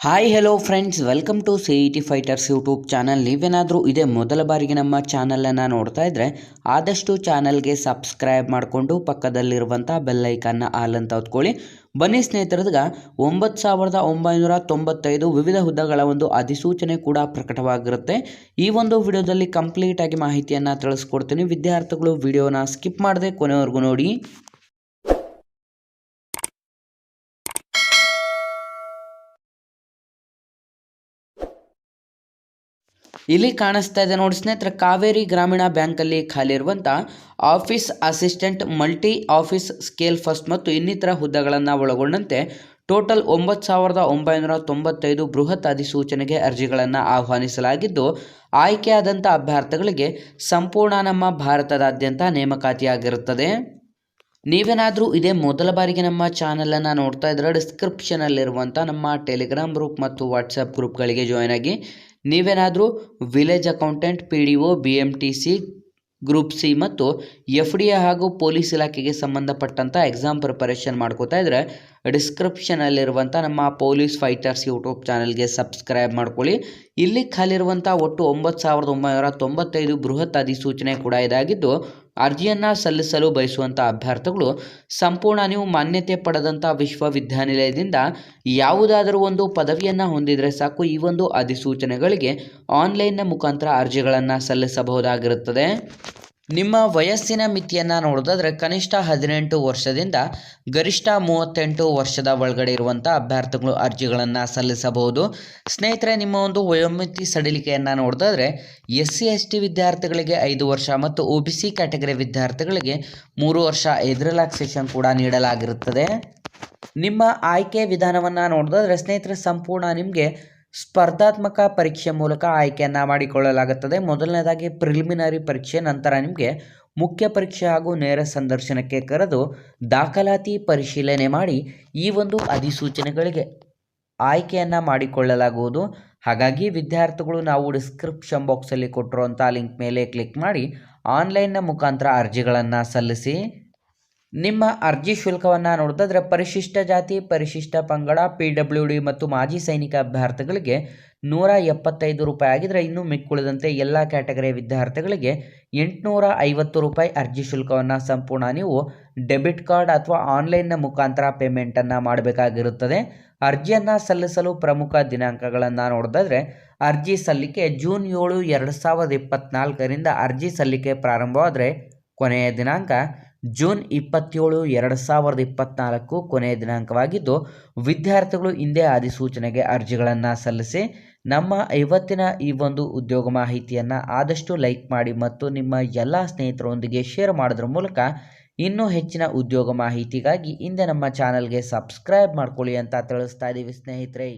Hi hello friends welcome to C E T fighters YouTube channel ನೀವೇನಾದರೂ ಇದೇ ಮೊದಲ ಬಾರಿಗೆ ನಮ್ಮ ಚಾನಲನ್ನು ನೋಡ್ತಾ ಇದ್ದರೆ ಆದಷ್ಟು ಚಾನಲ್ಗೆ ಸಬ್ಸ್ಕ್ರೈಬ್ ಮಾಡಿಕೊಂಡು ಪಕ್ಕದಲ್ಲಿರುವಂಥ ಬೆಲ್ಲೈಕನ್ನ ಆಲ್ ಅಂತ ಹೊತ್ಕೊಳ್ಳಿ ಬನ್ನಿ ಸ್ನೇಹಿತರದಾಗ ಒಂಬತ್ತು ಸಾವಿರದ ಒಂಬೈನೂರ ತೊಂಬತ್ತೈದು ವಿವಿಧ ಹುದ್ದೆಗಳ ಒಂದು ಅಧಿಸೂಚನೆ ಕೂಡ ಪ್ರಕಟವಾಗಿರುತ್ತೆ. ಈ ಒಂದು ವಿಡಿಯೋದಲ್ಲಿ ಕಂಪ್ಲೀಟಾಗಿ ಮಾಹಿತಿಯನ್ನು ತಿಳಿಸ್ಕೊಡ್ತೀನಿ. ವಿದ್ಯಾರ್ಥಿಗಳು ವಿಡಿಯೋನ ಸ್ಕಿಪ್ ಮಾಡದೆ ಕೊನೆವರೆಗೂ ನೋಡಿ. ಇಲ್ಲಿ ಕಾಣಿಸ್ತಾ ಇದೆ ನೋಡಿ ಸ್ನೇಹಿತರೆ, ಕಾವೇರಿ ಗ್ರಾಮೀಣ ಬ್ಯಾಂಕಲ್ಲಿ ಖಾಲಿ ಇರುವಂಥ office assistant, multi office scale first ಮತ್ತು ಇನ್ನಿತರ ಹುದ್ದೆಗಳನ್ನು ಒಳಗೊಂಡಂತೆ ಟೋಟಲ್ ಒಂಬತ್ತು ಸಾವಿರದ ಒಂಬೈನೂರ ತೊಂಬತ್ತೈದು ಬೃಹತ್ ಅಧಿಸೂಚನೆಗೆ ಅರ್ಜಿಗಳನ್ನು ಆಹ್ವಾನಿಸಲಾಗಿದ್ದು ಆಯ್ಕೆಯಾದಂಥ ಅಭ್ಯರ್ಥಿಗಳಿಗೆ ಸಂಪೂರ್ಣ ನಮ್ಮ ಭಾರತದಾದ್ಯಂತ ನೇಮಕಾತಿಯಾಗಿರುತ್ತದೆ. ನೀವೇನಾದರೂ ಇದೇ ಮೊದಲ ಬಾರಿಗೆ ನಮ್ಮ ಚಾನಲನ್ನು ನೋಡ್ತಾ ಇದ್ರೆ ಡಿಸ್ಕ್ರಿಪ್ಷನಲ್ಲಿರುವಂಥ ನಮ್ಮ ಟೆಲಿಗ್ರಾಮ್ ಗ್ರೂಪ್ ಮತ್ತು ವಾಟ್ಸಪ್ ಗ್ರೂಪ್ಗಳಿಗೆ ಜಾಯ್ನ್ ಆಗಿ ನೀವೇನಾದರೂ village accountant, P D O, B M T C, group C ಮತ್ತು ಎಫ್ ಡಿ ಎ ಹಾಗೂ ಪೊಲೀಸ್ ಇಲಾಖೆಗೆ ಸಂಬಂಧಪಟ್ಟಂಥ ಎಕ್ಸಾಮ್ ಪ್ರಿಪರೇಷನ್ ಮಾಡ್ಕೋತಾ ಇದ್ದರೆ ಡಿಸ್ಕ್ರಿಪ್ಷನಲ್ಲಿರುವಂಥ ನಮ್ಮ ಪೊಲೀಸ್ ಫೈಟರ್ಸ್ ಯೂಟ್ಯೂಬ್ ಚಾನಲ್ಗೆ ಸಬ್ಸ್ಕ್ರೈಬ್ ಮಾಡ್ಕೊಳ್ಳಿ. ಇಲ್ಲಿ ಖಾಲಿರುವಂಥ ಒಟ್ಟು ಒಂಬತ್ತು ಸಾವಿರದ ಒಂಬೈನೂರ ತೊಂಬತ್ತೈದು ಬೃಹತ್ ಅಧಿಸೂಚನೆ ಕೂಡ ಇದಾಗಿದ್ದು ಅರ್ಜಿಯನ್ನು ಸಲ್ಲಿಸಲು ಬಯಸುವಂಥ ಅಭ್ಯರ್ಥಿಗಳು ಸಂಪೂರ್ಣ ನೀವು ಮಾನ್ಯತೆ ಪಡೆದಂಥ ವಿಶ್ವವಿದ್ಯಾನಿಲಯದಿಂದ ಯಾವುದಾದರೂ ಒಂದು ಪದವಿಯನ್ನು ಹೊಂದಿದರೆ ಸಾಕು. ಈ ಒಂದು ಅಧಿಸೂಚನೆಗಳಿಗೆ ಆನ್ಲೈನ್ನ ಮುಖಾಂತರ ಅರ್ಜಿಗಳನ್ನು ಸಲ್ಲಿಸಬಹುದಾಗಿರುತ್ತದೆ. ನಿಮ್ಮ ವಯಸ್ಸಿನ ಮಿತಿಯನ್ನು ನೋಡೋದಾದರೆ ಕನಿಷ್ಠ ಹದಿನೆಂಟು ವರ್ಷದಿಂದ ಗರಿಷ್ಠ ಮೂವತ್ತೆಂಟು ವರ್ಷದ ಒಳಗಡೆ ಇರುವಂಥ ಅಭ್ಯರ್ಥಿಗಳು ಅರ್ಜಿಗಳನ್ನು ಸಲ್ಲಿಸಬಹುದು. ಸ್ನೇಹಿತರೆ, ನಿಮ್ಮ ಒಂದು ವಯೋಮಿತಿ ಸಡಿಲಿಕೆಯನ್ನು ನೋಡೋದಾದರೆ ಎಸ್ ಸಿ ಎಸ್ ಟಿ ವಿದ್ಯಾರ್ಥಿಗಳಿಗೆ ಐದು ವರ್ಷ ಮತ್ತು ಒ ಬಿ ಸಿ ಕ್ಯಾಟಗರಿ ವಿದ್ಯಾರ್ಥಿಗಳಿಗೆ ಮೂರು ವರ್ಷ ಐದು ರಿಲ್ಯಾಕ್ಸೇಷನ್ ಕೂಡ ನೀಡಲಾಗಿರುತ್ತದೆ. ನಿಮ್ಮ ಆಯ್ಕೆ ವಿಧಾನವನ್ನು ನೋಡೋದಾದ್ರೆ ಸ್ನೇಹಿತರೆ, ಸಂಪೂರ್ಣ ನಿಮಗೆ ಸ್ಪರ್ಧಾತ್ಮಕ ಪರೀಕ್ಷೆ ಮೂಲಕ ಆಯ್ಕೆಯನ್ನು ಮಾಡಿಕೊಳ್ಳಲಾಗುತ್ತದೆ. ಮೊದಲನೇದಾಗಿ ಪ್ರಿಲಿಮಿನರಿ ಪರೀಕ್ಷೆ, ನಂತರ ನಿಮಗೆ ಮುಖ್ಯ ಪರೀಕ್ಷೆ ಹಾಗೂ ನೇರ ಸಂದರ್ಶನಕ್ಕೆ ಕರೆದು ದಾಖಲಾತಿ ಪರಿಶೀಲನೆ ಮಾಡಿ ಈ ಒಂದು ಅಧಿಸೂಚನೆಗಳಿಗೆ ಆಯ್ಕೆಯನ್ನು ಮಾಡಿಕೊಳ್ಳಲಾಗುವುದು. ಹಾಗಾಗಿ ವಿದ್ಯಾರ್ಥಿಗಳು ನಾವು ಡಿಸ್ಕ್ರಿಪ್ಷನ್ ಬಾಕ್ಸಲ್ಲಿ ಕೊಟ್ಟಿರುವಂಥ ಲಿಂಕ್ ಮೇಲೆ ಕ್ಲಿಕ್ ಮಾಡಿ ಆನ್ಲೈನ್ನ ಮುಖಾಂತರ ಅರ್ಜಿಗಳನ್ನು ಸಲ್ಲಿಸಿ ನಿಮ್ಮ ಅರ್ಜಿ ಶುಲ್ಕವನ್ನು ನೋಡೋದಾದ್ರೆ ಪರಿಶಿಷ್ಟ ಜಾತಿ, ಪರಿಶಿಷ್ಟ ಪಂಗಡ ಪಿ ಡಬ್ಲ್ಯೂ ಡಿ ಮತ್ತು ಮಾಜಿ ಸೈನಿಕ ಅಭ್ಯರ್ಥಿಗಳಿಗೆ ನೂರ ಎಪ್ಪತ್ತೈದು ರೂಪಾಯಿ ಆಗಿದ್ರೆ ಇನ್ನು ಮಿಕ್ಕುಳಿದಂತೆ ಎಲ್ಲ ಕ್ಯಾಟಗರಿ ವಿದ್ಯಾರ್ಥಿಗಳಿಗೆ ಎಂಟುನೂರ ಐವತ್ತು ರೂಪಾಯಿ ಅರ್ಜಿ ಶುಲ್ಕವನ್ನು ಸಂಪೂರ್ಣ ನೀವು ಡೆಬಿಟ್ ಕಾರ್ಡ್ ಅಥವಾ ಆನ್ಲೈನ್ನ ಮುಖಾಂತರ ಪೇಮೆಂಟನ್ನು ಮಾಡಬೇಕಾಗಿರುತ್ತದೆ. ಅರ್ಜಿಯನ್ನು ಸಲ್ಲಿಸಲು ಪ್ರಮುಖ ದಿನಾಂಕಗಳನ್ನು ನೋಡೋದಾದರೆ ಅರ್ಜಿ ಸಲ್ಲಿಕೆ ಜೂನ್ ಏಳು, ಎರಡು ಸಾವಿರದ ಇಪ್ಪತ್ತ್ನಾಲ್ಕರಿಂದ ಅರ್ಜಿ ಸಲ್ಲಿಕೆ ಪ್ರಾರಂಭವಾದರೆ ಕೊನೆಯ ದಿನಾಂಕ ಜೂನ್ ಇಪ್ಪತ್ತೇಳು, ಎರಡು ಸಾವಿರದ ಇಪ್ಪತ್ತ್ನಾಲ್ಕು ಕೊನೆಯ ದಿನಾಂಕವಾಗಿದ್ದು, ವಿದ್ಯಾರ್ಥಿಗಳು ಹಿಂದೆ ಅಧಿಸೂಚನೆಗೆ ಅರ್ಜಿಗಳನ್ನು ಸಲ್ಲಿಸಿ ನಮ್ಮ ಇವತ್ತಿನ ಈ ಒಂದು ಉದ್ಯೋಗ ಮಾಹಿತಿಯನ್ನು ಆದಷ್ಟು ಲೈಕ್ ಮಾಡಿ ಮತ್ತು ನಿಮ್ಮ ಎಲ್ಲ ಸ್ನೇಹಿತರೊಂದಿಗೆ ಶೇರ್ ಮಾಡೋದ್ರ ಮೂಲಕ ಇನ್ನೂ ಹೆಚ್ಚಿನ ಉದ್ಯೋಗ ಮಾಹಿತಿಗಾಗಿ ಹಿಂದೆ ನಮ್ಮ ಚಾನಲ್ಗೆ ಸಬ್ಸ್ಕ್ರೈಬ್ ಮಾಡ್ಕೊಳ್ಳಿ ಅಂತ ತಿಳಿಸ್ತಾ ಇದ್ದೀವಿ ಸ್ನೇಹಿತರೆ.